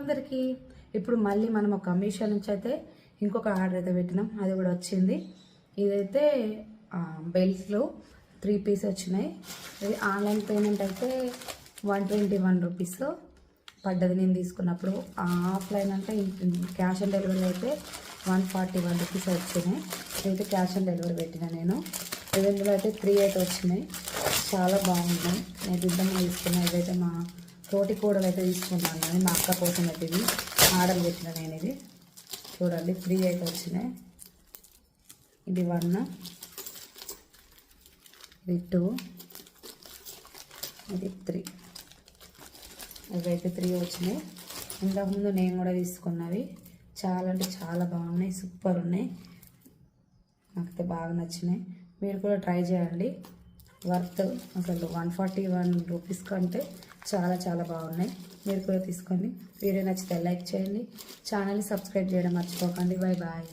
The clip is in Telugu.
అందరికీ. ఇప్పుడు మళ్ళీ మనం ఒక మీషో నుంచి అయితే ఇంకొక ఆర్డర్ అయితే పెట్టినాం. అది కూడా వచ్చింది. ఇదైతే బెల్ట్స్లో త్రీ పీస్ వచ్చినాయి. ఇది ఆన్లైన్ పేమెంట్ అయితే వన్ ట్వంటీ వన్ రూపీస్ పడ్డది నేను తీసుకున్నప్పుడు. ఆఫ్లైన్ అంటే క్యాష్ ఆన్ డెలివరీ అయితే వన్ ఫార్టీ వన్ రూపీస్ వచ్చినాయి. ఇదైతే క్యాష్ ఆన్ డెలివరీ పెట్టిన నేను. ఇందులో అయితే త్రీ అయితే వచ్చినాయి. చాలా బాగున్నాయి. నేను ఇద్దరు తీసుకున్నాను ఇదైతే మా తోటి కూడలు అయితే తీసుకున్నాను కానీ మా అక్క కోసం అయితే ఇది. ఆర్డర్ పెట్టిన నేను ఇది చూడండి త్రీ అయితే వచ్చినాయి. ఇది వన్ ఇది టూ ఇది త్రీ. ఇవైతే త్రీ వచ్చినాయి. ఇంతకుముందు నేను కూడా తీసుకున్నవి. చాలా అంటే చాలా బాగున్నాయి సూపర్ ఉన్నాయి. నాకైతే బాగా నచ్చినాయి. మీరు కూడా ట్రై చేయండి. వర్త్ అసలు వన్ ఫార్టీ వన్ రూపీస్ కంటే చాలా చాలా బాగున్నాయి. మీరు కూడా తీసుకోండి. వీడియో నచ్చితే లైక్ చేయండి. ఛానల్ని సబ్స్క్రైబ్ చేయడం మర్చిపోకండి. Bye bye